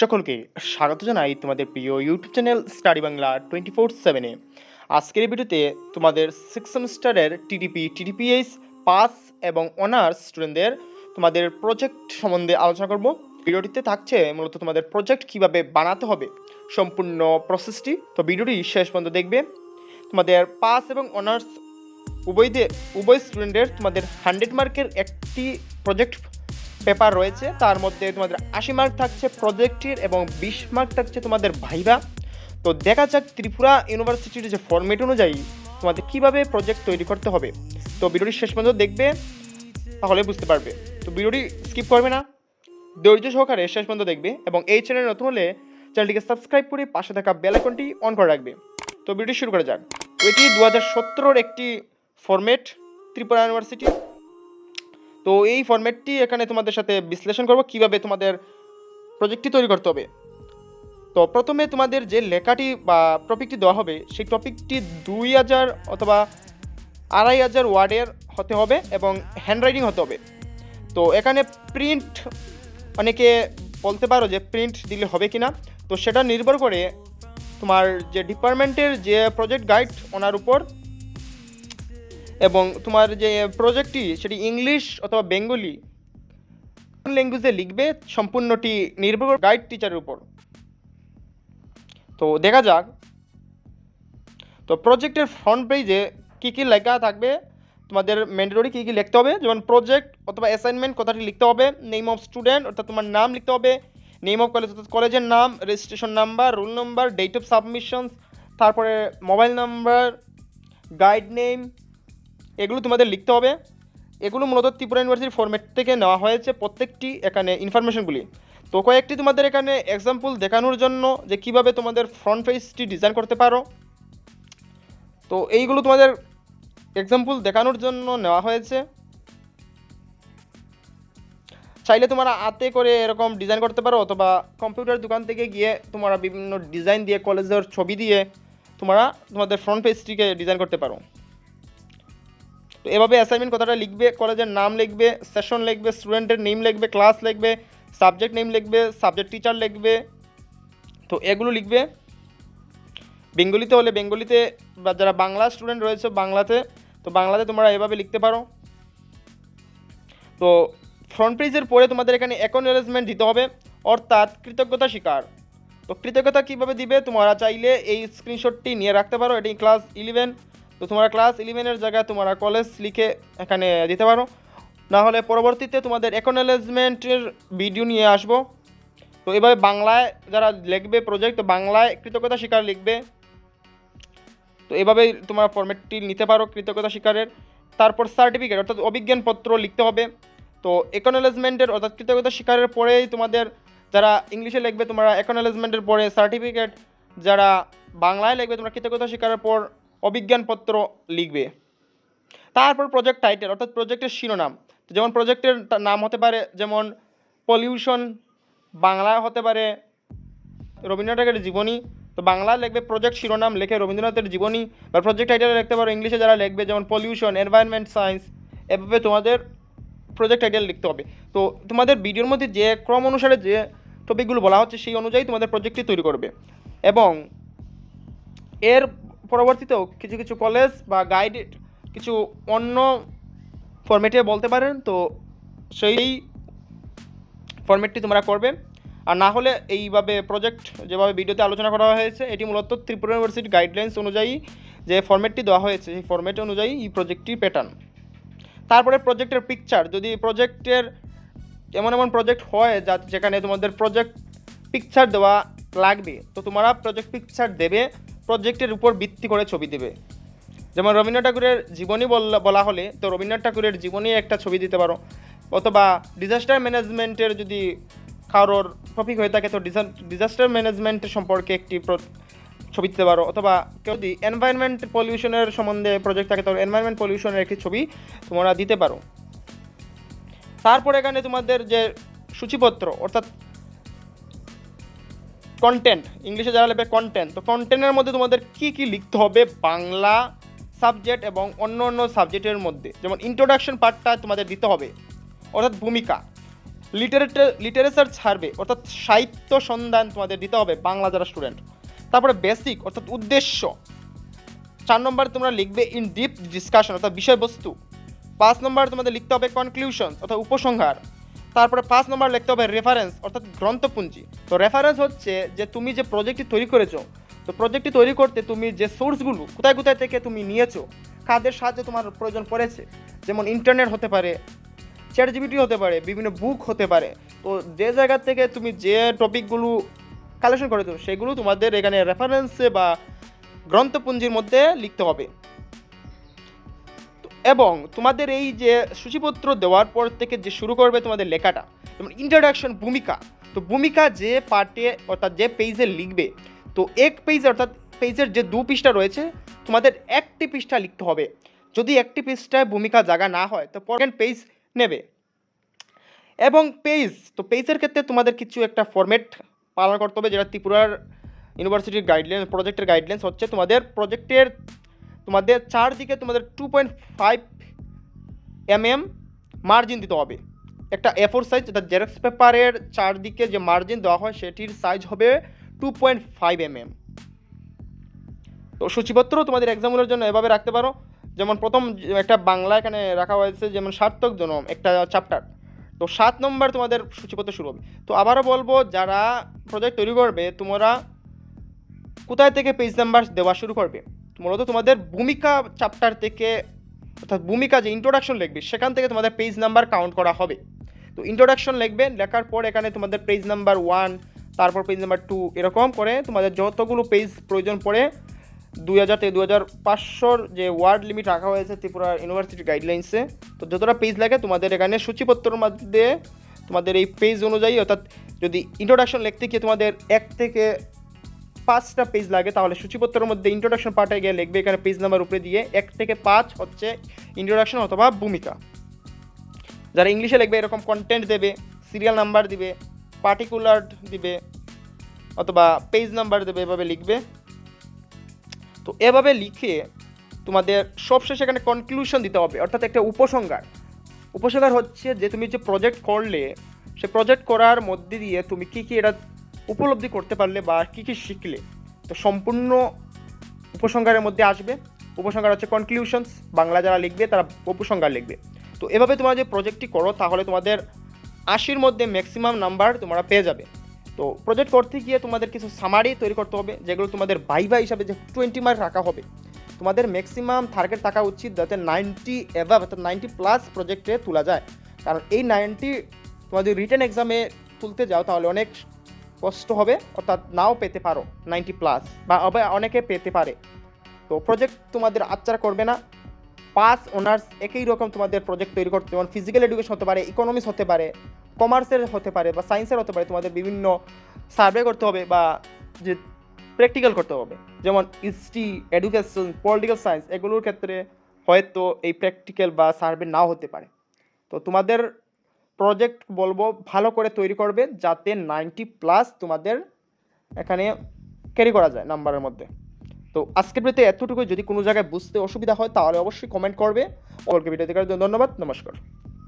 সকলকে স্বাগত জানাই তোমাদের প্রিয় YouTube channel study Bangla twenty four সেভেনে আজকের ভিডিওতে তোমাদের সিক্স সেমিস্টারের টিডিপি টিডিপিএস পাস এবং অনার্স স্টুডেন্টদের তোমাদের প্রজেক্ট সম্বন্ধে আলোচনা করব। ভিডিওটিতে থাকছে মূলত তোমাদের প্রজেক্ট কীভাবে বানাতে হবে, সম্পূর্ণ প্রসেসটি তো ভিডিওটি শেষ পর্যন্ত দেখবে। তোমাদের পাস এবং অনার্স উভয়দের উভয় স্টুডেন্টের তোমাদের হান্ড্রেড মার্কের একটি প্রজেক্ট পেপার রয়েছে, তার মধ্যে তোমাদের আশি মার্ক থাকছে প্রজেক্টের এবং বিশ মার্ক থাকছে তোমাদের ভাইভা। তো দেখা যাক ত্রিপুরা ইউনিভার্সিটির যে ফর্মেট অনুযায়ী তোমাদের কীভাবে প্রজেক্ট তৈরি করতে হবে। তো ভিডিওটি শেষ পর্যন্ত দেখবে, তাহলে বুঝতে পারবে। তো ভিডিওটি স্কিপ করবে না, ধৈর্য সহকারে শেষ পর্যন্ত দেখবে এবং এই চ্যানেল নতুন হলে চ্যানেলটিকে সাবস্ক্রাইব করে পাশে থাকা বেল আইকনটি অন করে রাখবে। তো ভিডিওটি শুরু করা যাক। এটি দু হাজার সতেরোর একটি ফরম্যাট ত্রিপুরা ইউনিভার্সিটি তো এই ফরম্যাটটি এখানে তোমাদের সাথে বিশ্লেষণ করব, কীভাবে তোমাদের প্রজেক্টটি তৈরি করতে হবে। তো প্রথমে তোমাদের যে লেখাটি বা টপিকটি দেওয়া হবে, সেই টপিকটি দুই হাজার অথবা আড়াই হাজার ওয়ার্ডের হতে হবে এবং হ্যান্ডরাইটিং হতে হবে। তো এখানে প্রিন্ট অনেকে বলতে পারো যে প্রিন্ট দিলে হবে কি না তো সেটা নির্ভর করে তোমার যে ডিপার্টমেন্টের যে প্রজেক্ট গাইড ওনার উপর এবং তোমার যে প্রজেক্টটি সেটি ইংলিশ অথবা বেঙ্গলি কোন ল্যাঙ্গুয়েজে লিখবে, সম্পূর্ণটি নির্ভর গাইড টিচারের উপর। তো দেখা যাক। তো প্রজেক্টের ফ্রন্ট পেজে কী কী লেখা থাকবে, তোমাদের ম্যান্ডেটরি কী কী লিখতে হবে, যেমন প্রজেক্ট অথবা অ্যাসাইনমেন্ট কথাটি লিখতে হবে নেম অফ স্টুডেন্ট অর্থাৎ তোমার নাম লিখতে হবে নেম অফ কলেজ অর্থাৎ কলেজের নাম registration number roll number date of submissions তারপরে মোবাইল নাম্বার গাইড নেম এগুলো তোমাদের লিখতে হবে। এগুলো মূলত ত্রিপুরা ইউনিভার্সিটির ফর্মেট থেকে নেওয়া হয়েছে প্রত্যেকটি এখানে ইনফরমেশনগুলি তো কয়েকটি তোমাদের এখানে এক্সাম্পল দেখানোর জন্য যে কীভাবে তোমাদের ফ্রন্ট পেজটি ডিজাইন করতে পারো। তো এইগুলো তোমাদের এক্সাম্পল দেখানোর জন্য নেওয়া হয়েছে। চাইলে তোমরা হাতে করে এরকম ডিজাইন করতে পারো অথবা কম্পিউটার দোকান থেকে গিয়ে তোমরা বিভিন্ন ডিজাইন দিয়ে কলেজের ছবি দিয়ে তোমরা তোমাদের ফ্রন্ট পেজটিকে ডিজাইন করতে পারো। তো এভাবে অ্যাসাইনমেন্ট কথাটা লিখবে কলেজের নাম লিখবে সেশন লিখবে স্টুডেন্টের নেম লিখবে ক্লাস লিখবে সাবজেক্ট নেম লিখবে সাবজেক্ট টিচার লিখবে। তো এগুলো লিখবে। বেঙ্গলিতে হলে বেঙ্গলিতে, বা যারা বাংলা স্টুডেন্ট রয়েছে বাংলাতে, তো বাংলাতে তোমরা এভাবে লিখতে পারো। তো ফ্রন্ট পেজের পরে তোমাদের এখানে অ্যাকনোলেজমেন্ট দিতে হবে, অর্থাৎ কৃতজ্ঞতা স্বীকার। তো কৃতজ্ঞতা কীভাবে দিবে? তোমরা চাইলে এই স্ক্রিনশটটি নিয়ে রাখতে পারো, এটি ক্লাস ইলেভেন তো তোমরা ক্লাস ইলেভেনের জায়গায় তোমরা কলেজ লিখে এখানে দিতে পারো। না হলে পরবর্তীতে তোমাদের অ্যাকনোলেজমেন্টের ভিডিও নিয়ে আসব। তো এভাবে বাংলায় যারা লিখবে প্রজেক্ট বাংলায় কৃতজ্ঞতা স্বীকার লিখবে। তো এভাবেই তোমরা ফর্মেটটি নিতে পারো কৃতজ্ঞতা স্বীকারের। তারপর সার্টিফিকেট অর্থাৎ অভিজ্ঞানপত্র লিখতে হবে। তো একনোলেজমেন্টের অর্থাৎ কৃতজ্ঞতা স্বীকারের পরেই তোমাদের যারা ইংলিশে লিখবে, তোমরা একনোলেজমেন্টের পরে সার্টিফিকেট যারা বাংলায় লিখবে, তোমরা কৃতজ্ঞতা স্বীকারের পর অভিজ্ঞানপত্র লিখবে। তারপর প্রজেক্ট টাইটেল অর্থাৎ প্রজেক্টের শিরোনাম। যেমন প্রজেক্টের নাম হতে পারে যেমন পলিউশন বাংলায় হতে পারে রবীন্দ্রনাথের জীবনী। তো বাংলায় লিখবে প্রজেক্ট শিরোনাম, লেখে রবীন্দ্রনাথের জীবনী। বা প্রজেক্ট টাইটেল লিখতে পারো ইংলিশে যারা লিখবে, যেমন পলিউশন এনভায়রনমেন্ট সায়েন্স এভাবে তোমাদের প্রজেক্ট টাইটেল লিখতে হবে। তো তোমাদের ভিডিওর মধ্যে যে ক্রম অনুসারে যে টপিকগুলো বলা হচ্ছে, সেই অনুযায়ী তোমাদের প্রজেক্টটি তৈরি করবে। এবং এর পরবর্তীতেও কিছু কিছু কলেজ বা গাইডেড কিছু অন্য ফরম্যাটে বলতে পারেন, তো সেই ফরম্যাটটি তোমরা করবে। আর না হলে এইভাবে প্রজেক্ট যেভাবে ভিডিওতে আলোচনা করা হয়েছে, এটি মূলত ত্রিপুরা ইউনিভার্সিটি গাইডলাইন্স অনুযায়ী যে ফরম্যাটটি দেওয়া হয়েছে, সেই ফরম্যাট অনুযায়ী এই প্রজেক্টটির প্যাটার্ন তারপরে প্রজেক্টের পিকচার যদি প্রজেক্টের এমন এমন প্রজেক্ট হয় যা যেখানে তোমাদের প্রজেক্ট পিকচার দেওয়া লাগবে, তো তোমরা প্রজেক্ট পিকচার দেবে। প্রজেক্টের উপর ভিত্তি করে ছবি দেবে। যেমন রবীন্দ্রনাথ ঠাকুরের জীবনী বলা হলে, তো রবীন্দ্রনাথ ঠাকুরের জীবনী একটা ছবি দিতে পারো। অথবা ডিজাস্টার ম্যানেজমেন্টের যদি কারোর টপিক হয়ে থাকে, তো ডিজাস্টার ম্যানেজমেন্ট সম্পর্কে একটি ছবি দিতে পারো। অথবা কেউ যদি এনভায়রনমেন্ট পলিউশনের সম্বন্ধে প্রজেক্ট থাকে, তো এনভায়রনমেন্ট পলিউশনের একটি ছবি তোমরা দিতে পারো। তারপর এখানে তোমাদের যে সূচিপত্র, অর্থাৎ কন্টেন্ট ইংলিশে যারা লিখবে কন্টেন্ট তো কন্টেন্টের মধ্যে তোমাদের কি কি লিখতে হবে? বাংলা সাবজেক্ট এবং অন্য অন্য সাবজেক্টের মধ্যে। যেমন ইন্ট্রোডাকশন পার্টটা তোমাদের দিতে হবে। অর্থাৎ ভূমিকা। লিটারেচার লিটারেচার ছাড়বে অর্থাৎ সাহিত্য সন্ধান তোমাদের দিতে হবে বাংলা যারা স্টুডেন্ট তারপরে বেসিক অর্থাৎ উদ্দেশ্য। চার নম্বর তোমরা লিখবে ইন ডিপ ডিসকাশন অর্থাৎ বিষয়বস্তু। পাঁচ নম্বর তোমাদের লিখতে হবে কনক্লুশন অর্থাৎ উপসংহার। তারপরে পাঁচ নম্বর লিখতে হবে রেফারেন্স অর্থাৎ গ্রন্থপুঞ্জি। তো রেফারেন্স হচ্ছে যে তুমি যে প্রজেক্টটি তৈরি করেছ, তো প্রজেক্টটি তৈরি করতে তুমি যে সোর্সগুলো কোথায় কোথায় থেকে তুমি নিয়েছো, কাদের সাহায্যে তোমার প্রয়োজন পড়েছে, যেমন ইন্টারনেট হতে পারে চ্যাট জিবিটি হতে পারে, বিভিন্ন বুক হতে পারে, তো যে জায়গা থেকে তুমি যে টপিকগুলো কালেকশন করেছ, সেগুলো তোমাদের এখানে রেফারেন্সে বা গ্রন্থপুঞ্জির মধ্যে লিখতে হবে। এবং তোমাদের এই যে সূচিপত্র দেওয়ার পর থেকে যে শুরু করবে তোমাদের লেখাটা, যেমন ইন্ট্রোডাকশন ভূমিকা, তো ভূমিকা যে পার্টে অর্থাৎ যে পেজে লিখবে, তো এক পেজ অর্থাৎ পেজের যে দু পৃষ্ঠা রয়েছে, তোমাদের একটি পৃষ্ঠা লিখতে হবে। যদি একটি পৃষ্ঠায় ভূমিকা জায়গা না হয়, তো পরের পেজ নেবে। এবং পেজ তো পেজের ক্ষেত্রে তোমাদের কিছু একটা ফরম্যাট পালন করতে হবে, যেটা ত্রিপুরার ইউনিভার্সিটির গাইডলাইন প্রজেক্টের গাইডলাইন্স হচ্ছে তোমাদের প্রজেক্টের তোমাদের চারদিকে তোমাদের two point five M M margin দিতে হবে। একটা এ ফোর সাইজ অর্থাৎ জেরক্স পেপারের চারদিকে যে মার্জিন দেওয়া হয়, সেটির সাইজ হবে two point five M M তো সূচিপত্র তোমাদের এক্সামগুলোর জন্য এভাবে রাখতে পারো। যেমন প্রথম একটা বাংলা এখানে রাখা হয়েছে, যেমন সার্থক জনম, একটা চ্যাপ্টার তো সাত নম্বর তোমাদের সূচিপত্র শুরু হবে। তো আবারও বলব, যারা প্রজেক্ট তৈরি করবে, তোমরা কোথায় থেকে পেজ নাম্বার দেওয়া শুরু করবে? মূলত তোমাদের ভূমিকা চ্যাপ্টার থেকে, অর্থাৎ ভূমিকা যে ইন্ট্রোডাকশন লিখবে, সেখান থেকে তোমাদের পেজ নাম্বার কাউন্ট করা হবে। তো ইন্ট্রোডাকশন লিখবে, লেখার পর এখানে তোমাদের পেজ নাম্বার ওয়ান তারপর পেজ নাম্বার টু এরকম করে তোমাদের যতগুলো পেজ প্রয়োজন পড়ে, দুই হাজার থেকে দু হাজার পাঁচশোর যে ওয়ার্ড লিমিট রাখা হয়েছে ত্রিপুরা ইউনিভার্সিটি গাইডলাইন্সে তো যতটা পেজ লাগে তোমাদের এখানে সূচিপত্রের মধ্যে তোমাদের এই পেজ অনুযায়ী, অর্থাৎ যদি ইন্ট্রোডাকশন লিখতে গিয়ে তোমাদের এক থেকে পাঁচটা পেজ লাগে, তাহলে সূচিপত্রের মধ্যে ইন্ট্রোডাকশন পার্টে গিয়ে লিখবে, এখানে পেজ নাম্বার উপরে দিয়ে এক থেকে পাঁচ হচ্ছে ইন্ট্রোডাকশন অথবা ভূমিকা। যারা ইংলিশে লিখবে, এরকম কন্টেন্ট দেবে সিরিয়াল নাম্বার দিবে পার্টিকুলার দিবে, অথবা পেজ নাম্বার দেবে, এভাবে লিখবে। তো এভাবে লিখে তোমাদের সবশেষে এখানে কনক্লুশন দিতে হবে, অর্থাৎ একটা উপসংহার। উপসংহার হচ্ছে যে তুমি যে প্রজেক্ট করলে, সে প্রজেক্ট করার মধ্যে দিয়ে তুমি কী কী এটা উপলব্ধি করতে পারলে বা কী কী শিখলে, তো সম্পূর্ণ উপসংহারের মধ্যে আসবে। উপসংহার হচ্ছে কনক্লুশনস বাংলা যারা লিখবে তারা উপসংহার লিখবে। তো এভাবে তোমরা যে প্রজেক্টটি করো, তাহলে তোমাদের আশির মধ্যে ম্যাক্সিমাম নাম্বার তোমরা পেয়ে যাবে। তো প্রজেক্ট করতে গিয়ে তোমাদের কিছু সামারি তৈরি করতে হবে, যেগুলো তোমাদের ভাইভা হিসাবে যে টোয়েন্টি মার্ক রাখা হবে। তোমাদের ম্যাক্সিমাম টার্গেট থাকা উচিত যাতে নাইনটি অ্যাভাব অর্থাৎ নাইনটি প্লাস প্রজেক্টে তোলা যায়। কারণ এই নাইনটি তোমাদের রিটেন এক্সামে তুলতে যাও, তাহলে অনেক কষ্ট হবে, অর্থাৎ নাও পেতে পারো নাইনটি প্লাস বা অনেকে পেতে পারে। তো প্রজেক্ট তোমাদের আচ্চার করবে না। পাস অনার্স একই রকম তোমাদের প্রজেক্ট তৈরি করতে যেমন ফিজিক্যাল এডুকেশন হতে পারে ইকোনমিক্স হতে পারে কমার্সের হতে পারে বা সায়েন্সের হতে পারে, তোমাদের বিভিন্ন সার্ভে করতে হবে বা যে প্র্যাকটিক্যাল করতে হবে। যেমন হিস্ট্রি এডুকেশন পলিটিক্যাল সায়েন্স এগুলোর ক্ষেত্রে হয়তো এই প্র্যাকটিক্যাল বা সার্ভে নাও হতে পারে। তো তোমাদের প্রজেক্ট বলব ভালো করে তৈরি করবে যাতে নাইনটি প্লাস তোমাদের এখানে ক্যারি করা যায় নাম্বারের মধ্যে। তো আজকের ভিডিওতে এতটুকু যদি কোনো জায়গায় বুঝতে অসুবিধা হয় তাহলে অবশ্যই কমেন্ট করবে। ওকে ভিডিও দেখার জন্য ধন্যবাদ। নমস্কার।